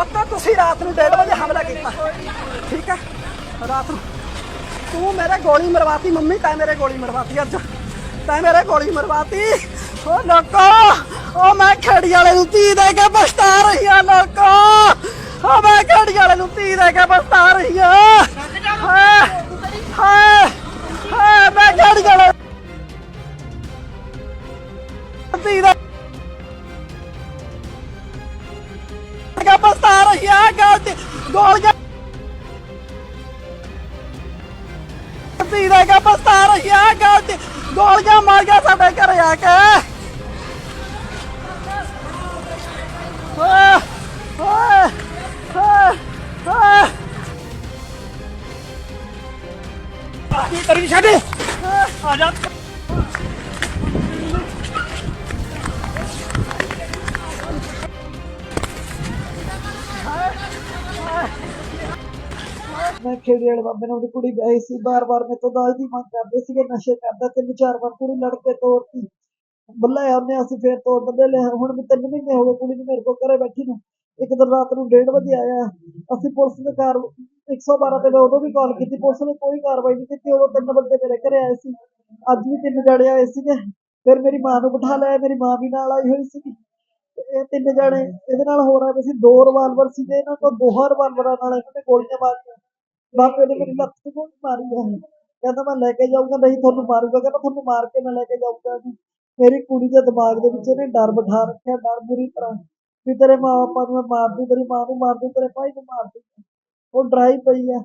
ਪੁੱਤ, ਤੁਸੀਂ ਰਾਤ ਨੂੰ 1:30 ਵਜੇ ਹਮਲਾ ਕੀਤਾ। ਠੀਕ ਹੈ? ਰਾਤ ਨੂੰ। ਤੂੰ ਮੇਰੇ ਗੋਲੀ ਮਰਵਾਤੀ, ਮੰਮੀ, ਤੈਂ ਮੇਰੇ ਗੋਲੀ ਮਰਵਾਤੀ ਅੱਜ। ਤੈਂ ਮੇਰੇ ਗੋਲੀ ਮਰਵਾਤੀ। ਓ ਲੋਕੋ, ਓ ਮੈਂ ਖੇੜੀ ਵਾਲੇ ਨੂੰ ਤੀ ਦੇ ਕੇ ਪਛਤਾ ਰਹੀ ਆ ਲੋਕੋ। ਓ ਮੈਂ ਖੇੜੀ ਵਾਲੇ ਨੂੰ ਤੀ ਦੇ ਕੇ ਪਛਤਾ ਕੇ ਪਛਤਾ ਰਹੀ ਗਲਤੀ ਗੋਲੀਆਂ ਤੀ ਦੇ ਕੇ ਪਛਤਾ ਰਹੀ ਗਲਤੀ ਗੋਲੀਆਂ ਮਾਰ ਗਿਆ ਸਾਡੇ ਘਰੇ ਆ ਕੇ। ਓਏ ਓਏ ਓਏ। ਕੀ ਕਰੀ ਛੱਡ? ਆ ਜਾ। ਖੇੜੀ ਵਾਲੇ ਬਾਬੇ ਨੇ, ਉਹਦੀ ਕੁੜੀ ਗਈ ਸੀ, ਬਾਰ-ਬਾਰ ਮੇਰੇ ਤੋਂ ਦਾਜ ਦੀ ਮੰਗ ਕਰਦੇ ਸੀਗੇ, ਨਸ਼ੇ ਕਰਦਾ, ਤਿੰਨ ਚਾਰ ਵਾਰ ਕੁੜੀ ਲੜ ਕੇ ਤੋਰਤੀ। ਬੱਲਾ ਉਹਨੇ ਅਸੀਂ ਫੇਰ ਤੋੜ ਬੰਦੇ ਲੈ ਹੁਣ ਵੀ ਤਿੰਨ ਮਹੀਨੇ ਹੋ ਗਏ ਕੁੜੀ ਨੂੰ ਮੇਰੇ ਕੋਲ ਘਰੇ ਬੈਠੀ ਨੂੰ। ਇੱਕ ਦਿਨ ਰਾਤ ਨੂੰ 1:30 ਵਜੇ ਆਇਆ, ਅਸੀਂ ਪੁਲਿਸ ਦੇ ਕਾਰ 112 ਤੇ ਮੈਂ ਉਦੋਂ ਵੀ ਕਾਲ ਕੀਤੀ, ਪੁਲਿਸ ਨੇ ਕੋਈ ਕਾਰਵਾਈ ਨਹੀਂ ਕੀਤੀ, ਉਦੋਂ ਤਿੰਨ ਬੰਦੇ ਮੇਰੇ ਘਰੇ ਆਏ ਸੀ। ਅੱਜ ਵੀ ਤਿੰਨ ਜਣੇ ਆਏ ਸੀਗੇ, ਫਿਰ ਮੇਰੀ ਮਾਂ ਨੂੰ ਬਿਠਾ ਲਿਆ, ਮੇਰੀ ਮਾਂ ਵੀ ਨਾਲ ਆਈ ਹੋਈ ਸੀਗੀ। ਤੇ ਇਹ ਤਿੰਨ ਜਣੇ, ਇਹਦੇ ਨਾਲ ਹੋ ਰਿਹਾ ਸੀ, ਦੋ ਰਿਵਾਲਵਰ ਸੀ ਤੇ ਇਹਨਾਂ ਕੋਲ ਦੋਹਾਂ ਰਿਵਾਲਵਰਾਂ ਨਾਲ ਇਹਨਾਂ ਨੇ ਗੋਲੀਆਂ ਮਾਰੀਆਂ। ਬਾਪੇ ਨੇ ਮੇਰੀ ਲੱਤ ਤੇ ਗੋਲੀ ਮਾਰੀ ਹੈ ਕਹਿੰਦਾ ਮੈਂ ਲੈ ਕੇ ਜਾਊਂਗਾ ਨਹੀਂ ਤੁਹਾਨੂੰ ਮਾਰੂਗਾ ਕਹਿੰਦਾ ਤੁਹਾਨੂੰ ਮਾਰ ਕੇ ਮੈਂ ਲੈ ਕੇ ਜਾਊਂਗਾ ਜੀ ਮੇਰੀ ਕੁੜੀ ਦੇ ਦਿਮਾਗ ਦੇ ਵਿੱਚ ਇਹਨੇ ਡਰ ਬਿਠਾ ਰੱਖਿਆ ਡਰ ਬੁਰੀ ਤਰ੍ਹਾਂ ਵੀ ਤੇਰੇ ਮਾਂ ਬਾਪਾ ਨੂੰ ਮੈਂ ਮਾਰ ਦੂੰ ਤੇਰੀ ਮਾਂ ਨੂੰ ਮਾਰ ਦੂੰ ਤੇਰੇ ਭਾਈ ਨੂੰ ਮਾਰ ਦੂੰ ਉਹ ਡਰਾਈ ਪਈ ਹੈ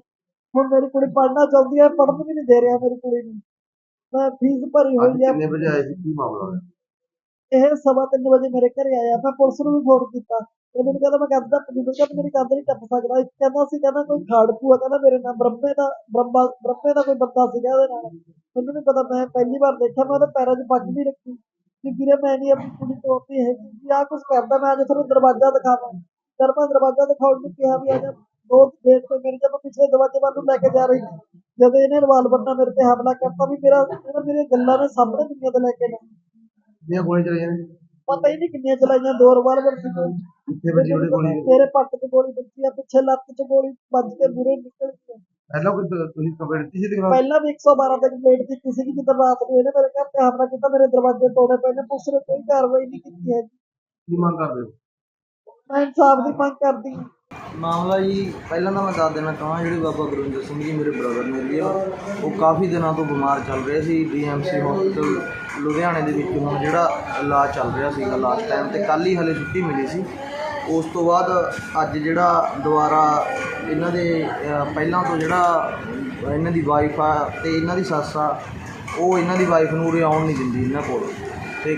ਹੁਣ ਮੇਰੀ ਕੁੜੀ ਪੜ੍ਹਨਾ ਚਾਹੁੰਦੀ ਹੈ ਪੜ੍ਹਨ ਵੀ ਨਹੀਂ ਦੇ ਰਿਹਾ ਮੇਰੀ ਕੁੜੀ ਨੂੰ ਮੈਂ ਫੀਸ ਭਰੀ ਅੱਜ ਹੋਈ ਹੈ ਕਿੰਨੇ ਵਜੇ ਆਏ ਸੀ ਕੀ ਮਾਮਲਾ ਹੋਇਆ ਇਹ ਸਵਾ ਤਿੰਨ ਵਜੇ ਮੇਰੇ ਘਰੇ ਆਇਆ ਮੈਂ ਪੁਲਿਸ ਨੂੰ ਵੀ ਫੋਨ ਕੀਤਾ ਇਹ ਮੈਨੂੰ ਕਹਿੰਦਾ, ਮੈਂ ਕੰਧ ਟੱਪ ਕਹਿੰਦਾ, ਮੇਰੀ ਕੰਧ ਨਹੀਂ ਟੱਪ ਸਕਦਾ। ਇੱਕ ਕਹਿੰਦਾ ਸੀ, ਕਹਿੰਦਾ, ਕੋਈ ਖਾੜਕੂ ਆ ਕਹਿੰਦਾ ਮੇਰੇ ਨਾਲ ਬ੍ਰਹਮੇ ਦਾ, ਬ੍ਰਹਮਾ, ਬ੍ਰਹਮੇ ਦਾ ਕੋਈ ਬੰਦਾ ਸੀਗਾ ਉਹਦੇ ਨਾਲ। ਮੈਨੂੰ ਨਹੀਂ ਪਤਾ, ਮੈਂ ਪਹਿਲੀ ਵਾਰ ਦੇਖਿਆ, ਮੈਂ ਉਹਦੇ ਪੈਰਾਂ 'ਚ ਪੱਗ ਵੀ ਰੱਖੀ। ਕਿ ਵੀਰੇ, ਮੈਂ ਨਹੀਂ ਆਪਣੀ ਕੁੜੀ ਤੋੜਦੀ ਹੈਗੀ। ਵੀ ਆਹ ਕੁਝ ਕਰਦਾ, ਮੈਂ ਅੱਜ ਤੁਹਾਨੂੰ ਦਰਵਾਜ਼ਾ ਦਿਖਾਵਾਂ। ਜਦ ਮੈਂ ਦਰਵਾਜ਼ਾ ਦਿਖਾਉਣ ਨੂੰ ਕਿਹਾ ਵੀ ਅੱਜ ਬਹੁਤ ਦੇਰ ਤੋਂ ਤੇ ਮੇਰੇ ਜਦੋਂ ਪਿਛਲੇ ਦਰਵਾਜ਼ੇ ਵੱਲ ਨੂੰ ਲੈ ਕੇ ਜਾ ਰਹੀ ਸੀ, ਜਦੋਂ ਇਹਨੇ ਰਿਵਾਲਵਰ ਨਾਲ ਮੇਰੇ ਤੇ ਹਮਲਾ ਕਰਤਾ ਵੀ ਮੇਰਾ ਇਹਨੇ ਮੇਰੀਆਂ ਗੱਲਾਂ ਨੇ ਸਾਹਮਣੇ ਦੁਨੀਆ ਤੇ ਲੈ ਕੇ ਨਾ ਦੀਆਂ ਗੋਲੀਆਂ ਚਲਾਈਆਂ ਨੇ ਪਤਾ ਹੀ ਨਹੀਂ ਕਿੰਨੀਆਂ ਚਲਾਈਆਂ ਦੋ ਰਿਵਾਲਵਰ ਸੀ। ਕਿੱਥੇ ਵੱਜੀ ਉਹਦੀ ਗੋਲੀ? ਮੇਰੇ ਪੱਟ 'ਚ ਗੋਲੀ ਵੱਜੀ ਆ ਪਿੱਛੇ ਲੱਤ 'ਚ ਗੋਲੀ ਵੱਜ ਕੇ ਬੁਰੇ ਨਿਕਲ ਗਈ ਪਹਿਲਾਂ ਕੋਈ ਤੁਸੀਂ ਕੰਪਲੇਂਟ ਦਿੱਤੀ ਸੀ ਦਿਖਾ ਪਹਿਲਾਂ ਵੀ 112 ਤੇ ਕੰਪਲੇਂਟ ਕੀਤੀ ਸੀ ਜਦੋਂ ਰਾਤ ਨੂੰ ਇਹਨੇ ਮੇਰੇ ਘਰ ਤੇ ਹਮਲਾ ਕੀਤਾ ਮੇਰੇ ਦਰਵਾਜ਼ੇ ਤੋੜੇ ਪਏ ਨੇ ਪੁਲਿਸ ਨੇ ਕੋਈ ਕਾਰਵਾਈ ਨਹੀਂ ਕੀਤੀ ਹੈ ਕੀ ਮੰਗ ਕਰਦੇ ਹੋ? ਮੈਂ ਇਨਸਾਫ ਦੀ ਮੰਗ ਕਰਦੀ ਹਾਂ। ਮਾਮਲਾ ਜੀ ਪਹਿਲਾਂ ਤਾਂ ਮੈਂ ਦੱਸ ਦੇਣਾ ਚਾਹਾਂ ਜਿਹੜੇ ਬਾਬਾ ਗੁਰਿੰਦਰ ਸਿੰਘ ਜੀ ਮੇਰੇ ਬ੍ਰਦਰ ਨੇ ਜੀ ਉਹ ਕਾਫੀ ਦਿਨਾਂ ਤੋਂ ਬਿਮਾਰ ਚੱਲ ਰਹੇ ਸੀ ਡੀਐਮਸੀ ਹਸਪੀਟਲ ਲੁਧਿਆਣੇ ਦੇ ਵਿੱਚ ਹੁਣ ਜਿਹੜਾ ਇਲਾਜ ਚੱਲ ਰਿਹਾ ਸੀਗਾ ਲਾਸਟ ਟਾਈਮ ਤੇ ਕੱਲ ਹੀ ਹਲੇ ਛੁੱਟੀ ਮਿਲੀ ਸੀ। ਉਸ ਤੋਂ ਬਾਅਦ ਅੱਜ ਜਿਹੜਾ ਦੁਬਾਰਾ ਇਹਨਾਂ ਦੇ ਪਹਿਲਾਂ ਤੋਂ ਜਿਹੜਾ ਇਹਨਾਂ ਦੀ ਵਾਈਫ ਆ ਤੇ ਇਹਨਾਂ ਦੀ ਸੱਸ ਆ, ਉਹ ਇਹਨਾਂ ਦੀ ਵਾਈਫ ਨੂੰ ਉਰੇ ਆਉਣ ਨਹੀਂ ਦਿੰਦੀ ਇਹਨਾਂ ਕੋਲ। ਤੇ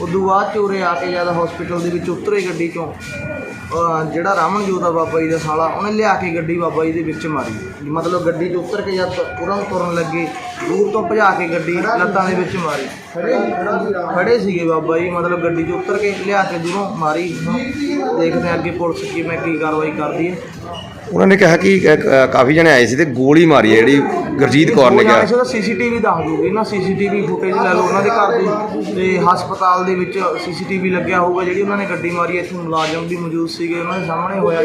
ਉਦੋਂ ਬਾਅਦ 'ਚ ਉਰੇ ਆ ਕੇ ਜਦ ਹਸਪੀਟਲ ਦੇ ਵਿੱਚ ਉਤਰੇ ਗੱਡੀ ਚੋਂ ਜਿਹੜਾ ਰਾਮਨਜੋਤ ਆ ਬਾਬਾ ਜੀ ਦਾ ਸਾਲਾ, ਉਹਨੇ ਲਿਆ ਕੇ ਗੱਡੀ ਬਾਬਾ ਜੀ ਦੇ ਵਿੱਚ ਮਾਰੀ। ਮਤਲਬ ਗੱਡੀ 'ਚ ਉਤਰ ਕੇ ਜਦ ਉਹਨਾਂ ਤੁਰਨ ਲੱਗੇ, ਦੂਰ ਤੋਂ ਭਜਾ ਕੇ ਗੱਡੀ ਲੱਤਾਂ ਦੇ ਵਿੱਚ ਮਾਰੀ। ਖੜੇ ਸੀਗੇ ਬਾਬਾ ਜੀ ਮਤਲਬ ਗੱਡੀ 'ਚ ਉਤਰ ਕੇ ਲਿਆ ਕੇ ਦੂਰੋਂ ਮਾਰੀ ਦੇਖਦੇ ਹਾਂ ਅੱਗੇ ਪੁਲਿਸ ਕਿਵੇਂ ਕੀ ਕਾਰਵਾਈ ਕਰਦੀ ਹੈ। ਉਹਨਾਂ ਨੇ ਕਿਹਾ ਕਿ ਅ, ਕਾਫੀ ਜਣੇ ਆਏ ਸੀ ਤੇ ਗੋਲੀ ਮਾਰੀ ਹੈ ਜਿਹੜੀ ਗੁਰਜੀਤ ਕੌਰ ਨੇ ਕਿਹਾ। ਉਹਦਾ ਸੀਸੀਟੀਵੀ ਦੱਸ ਦੂਗੀ ਨਾ ਸੀਸੀਟੀਵੀ ਫੁਟੇਜ ਲੈ ਲਓ ਉਹਨਾਂ ਦੇ ਘਰ ਦੀ। ਤੇ ਹਸਪਤਾਲ ਦੇ ਵਿੱਚ ਸੀਸੀਟੀਵੀ ਲੱਗਿਆ ਹੋਊਗਾ ਜਿਹੜੀ ਉਹਨਾਂ ਨੇ ਗੱਡੀ ਮਾਰੀ ਇੱਥੇ ਮੁਲਾਜ਼ਮ ਵੀ ਮੌਜੂਦ ਸੀਗੇ ਉਹਨਾਂ ਦੇ ਸਾਹਮਣੇ ਹੋਇਆ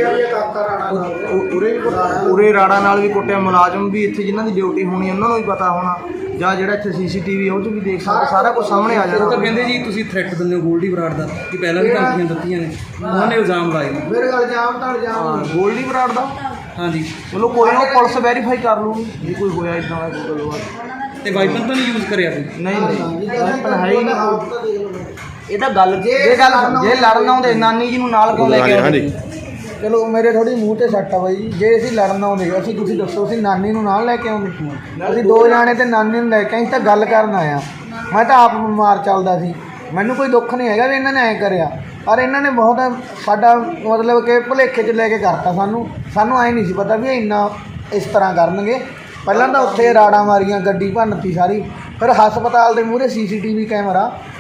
ਉਹ- ਉਹ- ਉਰੇ ਉਰੇ ਰਾੜਾ ਨਾਲ ਵੀ ਕੁੱਟਿਆ। ਮੁਲਾਜ਼ਮ ਵੀ ਇੱਥੇ ਜਿਨ੍ਹਾਂ ਦੀ ਡਿਊਟੀ ਹੋਣੀ ਉਹਨਾਂ ਨੂੰ ਵੀ ਪਤਾ ਹੋਣਾ। ਜਾਂ ਜਿਹੜਾ ਇੱਥੇ ਸੀਸੀਟੀਵੀ ਉਹ 'ਚ ਵੀ ਦੇਖ ਸਕਦੇ ਸਾਰਾ ਕੁਝ ਸਾਹਮਣੇ ਆ ਉਹ ਤਾਂ ਜਾਣਾ ਕਹਿੰਦੇ ਜੀ ਤੁਸੀਂ ਥ੍ਰੈਟ ਦਿੰਦੇ ਹੋ ਗੋਲਡੀ ਬਰਾੜ ਦਾ ਕਿ ਪਹਿਲਾਂ ਵੀ ਧਮਕੀਆਂ ਦਿੱਤੀਆਂ ਨੇ ਉਹਨਾਂ ਨੇ ਇਲਜ਼ਾਮ ਲਾਏ। ਨੇ ਮੇਰੇ ਗੱਲ ਜਾਮ ਤਾਂ ਜਾਮ ਹਾਂ। ਗੋਲਡੀ ਬਰਾੜ ਦਾ ਹਾਂਜੀ। ਚਲੋ ਕੋਈ ਨਾ ਪੁਲਿਸ ਵੈਰੀਫਾਈ ਕਰ ਲੂਗੀ ਜੇ ਕੋਈ ਹੋਇਆ ਇਦਾਂ ਦਾ ਕੋਈ ਗੱਲਬਾਤ ਤੇ ਵਾਈਪਨ ਤਾਂ ਨਹੀਂ ਯੂਜ਼ ਕਰਿਆ ਕੋਈ ਨਹੀਂ ਨਹੀਂ। ਵੈਪਨ ਹੈ ਹੀ ਨਹੀਂ। ਇਹ ਤਾਂ ਗੱਲ ਜੇ ਗੱਲ ਜੇ ਲੜਨ ਆਉਂਦੇ ਨਾਨੀ ਜੀ ਨੂੰ ਨਾਲ ਕਿਉਂ ਲੈ ਕੇ ਆਉਂਦੇ? ਹਾਂਜੀ। ਚਲੋ ਮੇਰੇ ਥੋੜੀ ਮੂੰਹ ਤੇ ਸੱਟ ਆ ਬਾਈ। ਜੀ ਜੇ ਅਸੀਂ ਲੜਨ ਆਉਂਦੇ ਅਸੀਂ ਤੁਸੀਂ ਦੱਸੋ ਅਸੀਂ ਨਾਨੀ ਨੂੰ ਨਾਲ ਲੈ ਕੇ ਆਉਂਦੇ? ਅਸੀਂ ਦੋ ਜਾਣੇ ਤੇ ਨਾਨੀ ਨੂੰ ਲੈ ਕੇ ਅਸੀਂ ਤਾਂ ਗੱਲ ਕਰਨ ਆਇਆ ਮੈਂ ਤਾਂ ਆਪ ਬਿਮਾਰ ਚੱਲਦਾ ਸੀ। ਮੈਨੂੰ ਕੋਈ ਦੁੱਖ ਨਹੀਂ ਹੈਗਾ ਵੀ ਇਹਨਾਂ ਨੇ ਐ ਕਰਿਆ। ਪਰ ਇਹਨਾਂ ਨੇ ਬਹੁਤ ਸਾਡਾ ਮਤਲਬ ਕਿ ਭੁਲੇਖੇ 'ਚ ਲੈ ਕੇ ਕਰਤਾ ਸਾਨੂੰ। ਸਾਨੂੰ ਐ ਨਹੀਂ ਸੀ ਪਤਾ ਵੀ ਇਹ ਇੰਨਾ ਇਸ ਤਰ੍ਹਾਂ ਕਰਨਗੇ। ਪਹਿਲਾਂ ਤਾਂ ਉੱਥੇ ਰਾੜਾਂ ਮਾਰੀਆਂ ਗੱਡੀ ਭੰਨਤੀ ਸਾਰੀ। ਫਿਰ ਹਸਪਤਾਲ ਦੇ ਮੂਹਰੇ ਸੀਸੀਟੀਵੀ ਕੈਮਰਾ।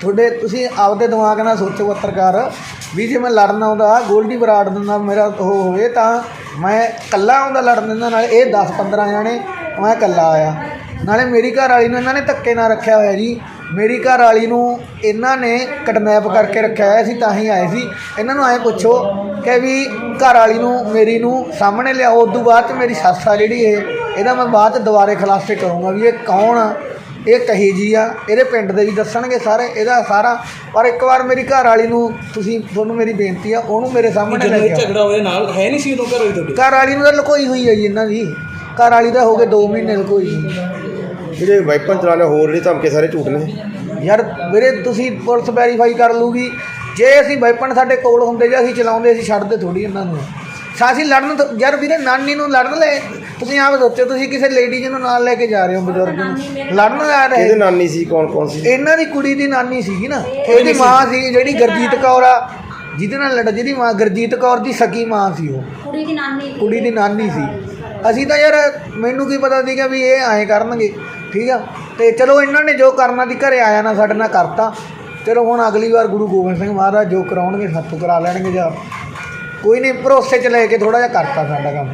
ਤੁਹਾਡੇ ਤੁਸੀਂ ਆਪਦੇ ਦਿਮਾਗ ਨਾਲ ਸੋਚੋ ਪੱਤਰਕਾਰ, ਵੀ ਜੇ ਮੈਂ ਲੜਨ ਆਉਂਦਾ, ਗੋਲਡੀ ਬਰਾੜ ਦੇ ਮੇਰਾ ਉਹ ਹੋਵੇ ਤਾਂ ਮੈਂ ਇਕੱਲਾ ਆਉਂਦਾ ਲੜਨ ਦੇ ਨਾਲ, ਇਹ 10 15 ਜਾਣੇ ਮੈਂ ਇਕੱਲਾ ਆਇਆ। ਨਾਲੇ ਮੇਰੀ ਘਰ ਵਾਲੀ ਨੂੰ ਇਹਨਾਂ ਨੇ ਧੱਕੇ ਨਾਲ ਰੱਖਿਆ ਹੋਇਆ ਜੀ। ਮੇਰੀ ਘਰ ਵਾਲੀ ਨੂੰ ਇਹਨਾਂ ਨੇ ਕਿਡਨੈਪ ਕਰਕੇ ਰੱਖਿਆ ਹੋਇਆ ਸੀ, ਤਾਂ ਹੀ ਆਏ ਸੀ। ਇਹਨਾਂ ਨੂੰ ਐਂ ਪੁੱਛੋ ਕਿ ਵੀ ਘਰ ਵਾਲੀ ਨੂੰ, ਮੇਰੀ ਨੂੰ ਸਾਹਮਣੇ ਲਿਆਓ, ਉਦੋਂ ਬਾਅਦ 'ਚ ਮੇਰੀ ਸੱਸ ਆ ਜਿਹੜੀ ਇਹ, ਇਹਦਾ ਮੈਂ ਬਾਅਦ 'ਚ ਦੁਬਾਰੇ ਖੁਲਾਸੇ ਕਰੂੰਗਾ ਵੀ ਇਹ ਕੌਣ ਆ? ਇਹ ਕਹੀ ਜੀ ਆ ਇਹਦੇ ਪਿੰਡ ਦੇ ਵੀ ਦੱਸਣਗੇ ਸਾਰੇ ਇਹਦਾ ਸਾਰਾ। ਪਰ ਇੱਕ ਵਾਰ ਮੇਰੀ ਘਰ ਵਾਲੀ ਨੂੰ ਤੁਸੀਂ ਤੁਹਾਨੂੰ ਮੇਰੀ ਬੇਨਤੀ ਆ ਉਹਨੂੰ ਮੇਰੇ ਸਾਹਮਣੇ ਲੈ ਜਦੋਂ ਕੇ ਆਓ। ਝਗੜਾ ਉਹਦੇ ਨਾਲ ਹੈ ਨਹੀਂ ਸੀ ਉਦੋਂ ਘਰੋਂ ਹੀ ਤੁਹਾਡੇ? ਘਰ ਵਾਲੀ ਨੂੰ ਤਾਂ ਲੁਕੋਈ ਹੋਈ ਹੈ ਜੀ ਇਹਨਾਂ ਦੀ। ਘਰ ਵਾਲੀ ਤਾਂ ਹੋ ਗਏ 2 ਮਹੀਨੇ ਲੁਕੋਈ ਜਿਹੜੇ ਵਾਈਪਨ ਚਲਾਣੇ ਹੋਰ ਜਿਹੜੇ ਧਮਕੇ ਸਾਰੇ ਝੂਠ ਨੇ। ਯਾਰ ਵੀਰੇ ਤੁਸੀਂ ਪੁਲਿਸ ਵੈਰੀਫਾਈ ਕਰ ਲੂਗੀ ਜੇ ਅਸੀਂ ਵੈਪਨ ਸਾਡੇ ਕੋਲ ਹੁੰਦੇ ਜਾਂ ਅਸੀਂ ਚਲਾਉਂਦੇ ਅਸੀਂ ਛੱਡਦੇ ਥੋੜੀ ਇਹਨਾਂ ਨੂੰ। ਸਾਸੀ ਲੜਨ ਤੋਂ- ਯਾਰ ਵੀਰੇ ਨਾਨੀ ਨੂੰ ਲੜਨ ਲੈ। ਤੁਸੀਂ ਆਪ ਸੋਚੋ ਤੁਸੀਂ ਕਿਸੇ ਲੇਡੀ ਨੂੰ ਨਾਲ ਲੈ ਕੇ ਜਾ ਰਹੇ ਹੋ ਬਜ਼ੁਰਗ ਨੂੰ? ਲੜਨ ਜਾ ਰਹੇ। ਇਹਦੇ ਨਾਨੀ ਸੀ ਕੌਣ ਕੌਣ ਸੀ? ਇਹਨਾਂ ਦੀ ਕੁੜੀ ਦੀ ਨਾਨੀ ਸੀਗੀ ਨਾ। ਇਹਦੀ ਮਾਂ ਸੀ ਜਿਹੜੀ ਗੁਰਜੀਤ ਕੌਰ ਆ। ਜਿਹਦੇ ਨਾਲ ਲੜ ਜਿਹਦੀ ਮਾਂ ਗੁਰਜੀਤ ਕੌਰ ਦੀ ਸਕੀ ਮਾਂ ਸੀ ਉਹ। ਕੁੜੀ ਦੀ ਨਾਨੀ ਕੁੜੀ ਦੀ ਨਾਨੀ ਸੀ। ਅਸੀਂ ਤਾਂ ਯਾਰ ਮੈਨੂੰ ਕੀ ਪਤਾ ਸੀਗਾ ਵੀ ਇਹ ਐਂ ਕਰਨਗੇ ਠੀਕ ਆ? ਤੇ ਚਲੋ ਇਹਨਾਂ ਨੇ ਜੋ ਕਰਨਾ ਦੀ ਘਰੇ ਆਇਆ ਨਾ ਸਾਡੇ ਨਾਲ ਕਰਤਾ। ਚਲੋ ਹੁਣ ਅਗਲੀ ਵਾਰ ਗੁਰੂ ਗੋਬਿੰਦ ਸਿੰਘ ਮਹਾਰਾਜ ਜੋ ਕਰਾਉਣਗੇ ਸਾਥੋਂ ਕਰਾ ਲੈਣਗੇ ਜਾਂ ਕੋਈ ਨਹੀਂ ਭਰੋਸੇ 'ਚ ਲੈ ਕੇ ਥੋੜਾ ਜਿਹਾ ਕਰਤਾ ਸਾਡਾ ਕੰਮ।